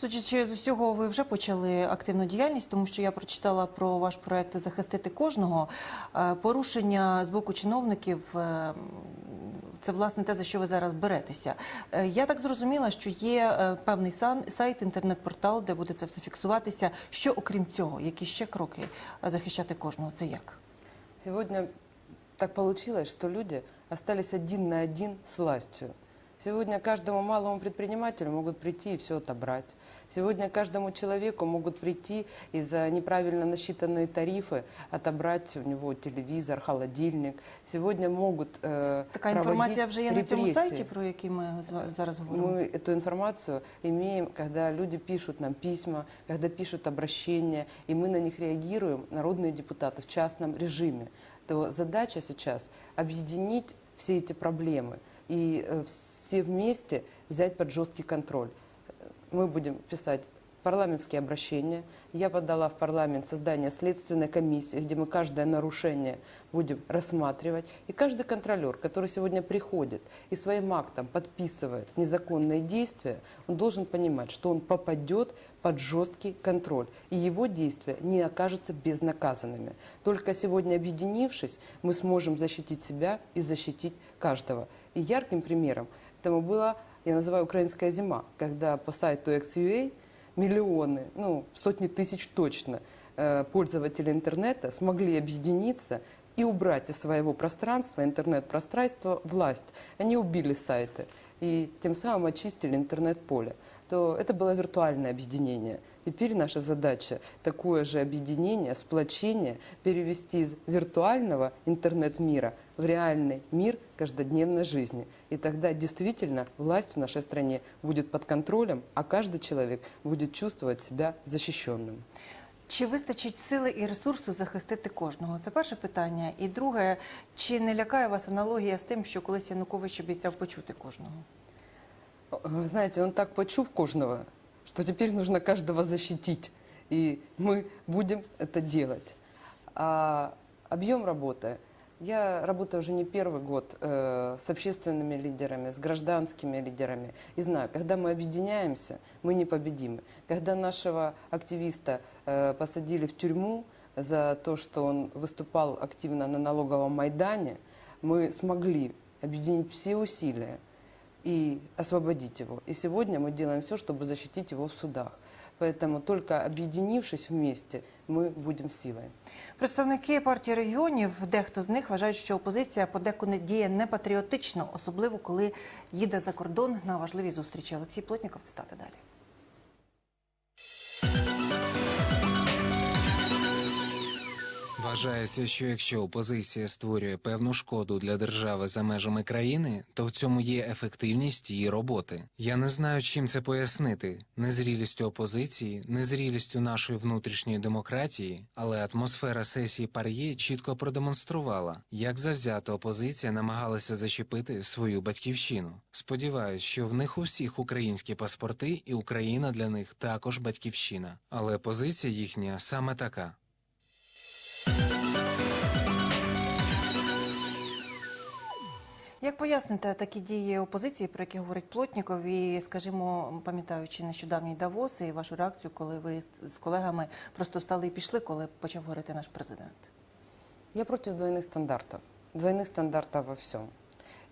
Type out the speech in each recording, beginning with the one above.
Судячи з усього, ви вже почали активну діяльність, тому що я прочитала про ваш проект захистити кожного. Е, Порушення з боку чиновників е, це власне те, за що ви зараз беретеся. Е, Я так зрозуміла, що є певний сайт, інтернет-портал, де буде це все фіксуватися. Що окрім цього, які ще кроки захищати кожного? Це як? Сегодня так получилось, что люди остались один на один с властью. Сегодня каждому малому предпринимателю могут прийти и все отобрать. Сегодня каждому человеку могут прийти и за неправильно насчитанные тарифы отобрать у него телевизор, холодильник. Сегодня могут э, Така інформація проводить вже є на цьому репрессии. сайті, про який ми з- зараз говоримо. Мы эту информацию имеем, когда люди пишут нам письма, когда пишут обращения, и мы на них реагируем, народные депутаты, в частном режиме. То задача сейчас объединить все эти проблемы и э, все вместе взять под жесткий контроль. Мы будем писать парламентские обращения. Я подала в парламент создание следственной комиссии, где мы каждое нарушение будем рассматривать. И каждый контролер, который сегодня приходит и своим актом подписывает незаконные действия, он должен понимать, что он попадет под жесткий контроль, и его действия не окажутся безнаказанными. Только сегодня объединившись, мы сможем защитить себя и защитить каждого. И ярким примером этому была, я называю, украинская зима, когда по сайту XUA миллионы, ну, сотни тысяч точно э, пользователей интернета смогли объединиться и убрать из своего пространства, интернет-пространства, власть. Они убили сайты и тем самым очистили интернет-поле То это было виртуальное объединение. Теперь наша задача такое же объединение, сплочение перевести из виртуального интернет-мира в реальный мир каждодневной жизни. И тогда действительно власть в нашей стране будет под контролем, а каждый человек будет чувствовать себя защищенным. Чи вистачить сили і ресурсу захистити кожного? Це перше питання. І друге, чи не лякає вас аналогія з тим, що колись Янукович обіцяв почути кожного? Вы Знаете, он так почув кожного, что теперь нужно каждого защитить. И мы будем это делать. А объем работы. Я работаю уже не первый год э, с общественными лидерами, с гражданскими лидерами. И знаю, когда мы объединяемся, мы непобедимы. Когда нашего активиста э, посадили в тюрьму за то, что он выступал активно на налоговом Майдане, мы смогли объединить все усилия и освободить его. И сегодня мы делаем все, чтобы защитить его в судах. Поэтому только объединившись вместе, мы будем силой. Представники партії регіонів, дехто з них вважають, що опозиція подекуди діє непатріотично, особливо коли їде за кордон на важливі зустрічі. Олексій Плотніков, цитати далі. Вважається, що якщо опозиція створює певну шкоду для держави за межами країни, то в цьому є ефективність її роботи. Я не знаю, чим це пояснити незрілістю опозиції, незрілістю нашої внутрішньої демократії, але атмосфера сесії Пар'є чітко продемонструвала, як завзято опозиція намагалася зачепити свою батьківщину. Сподіваюсь, що в них у всіх українські паспорти, і Україна для них також батьківщина. Але позиція їхня саме така. Як поясните такі дії опозиції, про які говорить Плотніков, і, скажімо, пам'ятаючи нещодавній Давос і вашу реакцію, коли ви з- з колегами просто встали і пішли, коли почав говорити наш президент? Я против двойных стандартов. Двойных стандартов во всем.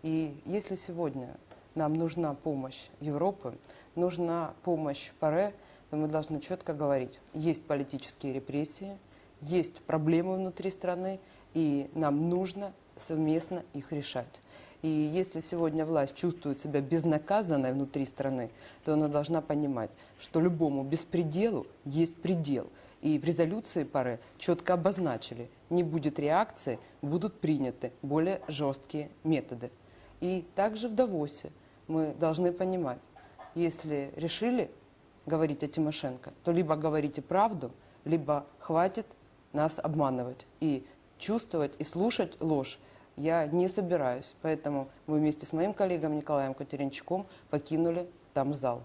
И если сегодня нам нужна помощь Европы, нужна помощь ПАРЕ, то мы должны четко говорить, есть политические репрессии, есть проблемы внутри страны, и нам нужно совместно их решать. И если сегодня власть чувствует себя безнаказанной внутри страны, то она должна понимать, что любому беспределу есть предел. И в резолюции пары четко обозначили, не будет реакции, будут приняты более жесткие методы. И также в Давосе мы должны понимать, если решили говорить о Тимошенко, то либо говорите правду, либо хватит нас обманывать. И чувствовать и слушать ложь я не собираюсь. Поэтому мы вместе с моим коллегом Николаем Катеринчуком покинули там зал.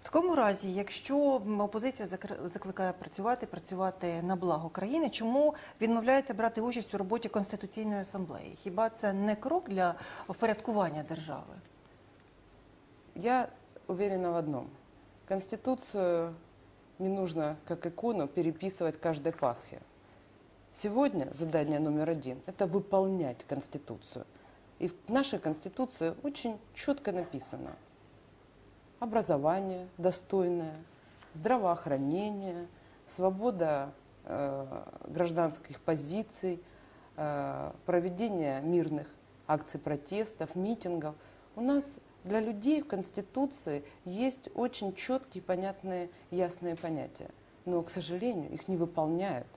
В такому разі, якщо м, опозиція закр- закликає працювати, працювати на благо країни, чому відмовляється брати участь у роботі конституційної асамблеї? Хіба це не крок для впорядкування держави? Я уверена в одном. Конституцию Не нужно, как икону, переписывать каждой Пасхе. Сегодня задание номер один – это выполнять Конституцию. И в нашей Конституции очень четко написано образование достойное, здравоохранение, свобода э, гражданских позиций, э, проведение мирных акций протестов, митингов. У нас для людей в Конституции есть очень четкие, понятные, ясные понятия. Но, к сожалению, их не выполняют.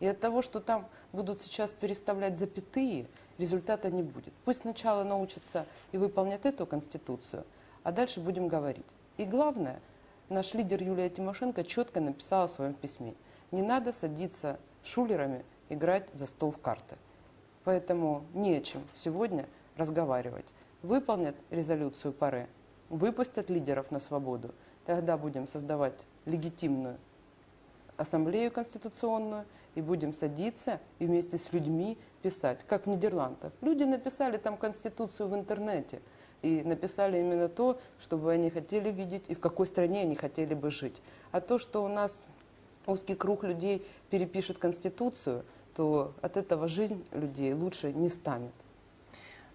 И от того, что там будут сейчас переставлять запятые, результата не будет. Пусть сначала научатся и выполнят эту Конституцию, а дальше будем говорить. И главное, наш лидер Юлия Тимошенко четко написала в своем письме. Не надо садиться шулерами играть за стол в карты. Поэтому не о чем сегодня разговаривать. Выполнят резолюцию ПАРЕ, выпустят лидеров на свободу, тогда будем создавать легитимную ассамблею конституционную и будем садиться и вместе с людьми писать, как в Нидерландах. Люди написали там конституцию в интернете и написали именно то, что бы они хотели видеть и в какой стране они хотели бы жить. А то, что у нас узкий круг людей перепишет конституцию, то от этого жизнь людей лучше не станет.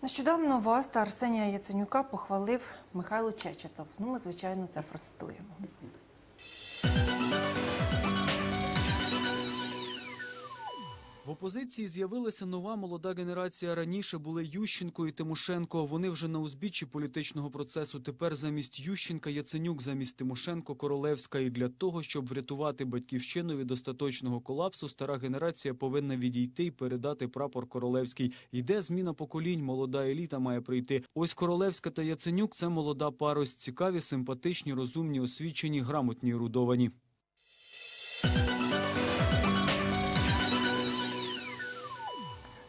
Нещодавно вас та Арсенія Яценюка похвалив Михайло Чечетов. Ну, ми, звичайно, це процитуємо. В опозиції з'явилася нова молода генерація. Раніше були Ющенко і Тимошенко. Вони вже на узбіччі політичного процесу. Тепер замість Ющенка Яценюк, замість Тимошенко Королевська. І для того, щоб врятувати батьківщину від остаточного колапсу, стара генерація повинна відійти і передати прапор Королевський. Йде зміна поколінь. Молода еліта має прийти. Ось Королевська та Яценюк це молода парость. Цікаві, симпатичні, розумні, освічені, грамотні, рудовані.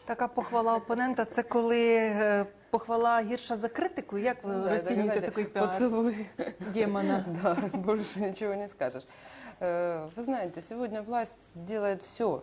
Така похвала опонента це коли е, похвала гірша за критику. Як ви Ну да, это, розцінюєте знаете, такий піар поцелуй Демона? Да, больше ничего не скажешь. Э, Вы знаете, сегодня власть сделает все.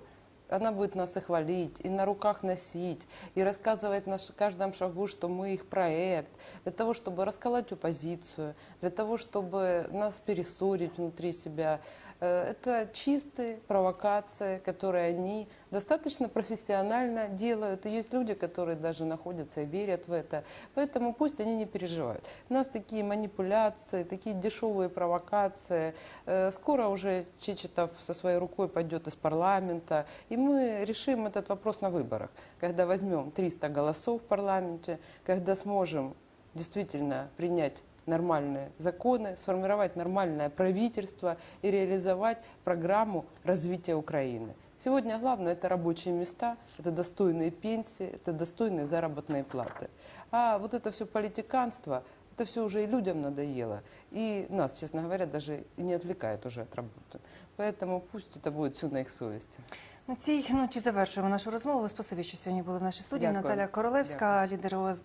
Она будет нас и хвалить, и на руках носить, и рассказывать на ш- каждом шагу, что мы их проект, для того, чтобы расколоть оппозицию, для того, чтобы нас перессорить внутри себя. Э, Это чистые провокации, которые они достаточно профессионально делают. И есть люди, которые даже находятся и верят в это. Поэтому пусть они не переживают. У нас такие манипуляции, такие дешевые провокации. Э, Скоро уже Чечетов со своей рукой пойдет из парламента. И мы решим этот вопрос на выборах. Когда возьмем 300 голосов в парламенте, когда сможем действительно принять нормальные законы, сформировать нормальное правительство и реализовать программу развития Украины. Сегодня главное это рабочие места, это достойные пенсии, это достойные заработные платы. А вот это все политиканство, это все уже и людям надоело. И нас, честно говоря, даже и не отвлекает уже от работы. Поэтому пусть это будет все на их совести. На цій ноті завершуємо нашу розмову. Спасибі, що сьогодні були в нашій студії. Дякую. Наталя Королевська, лідер ОСД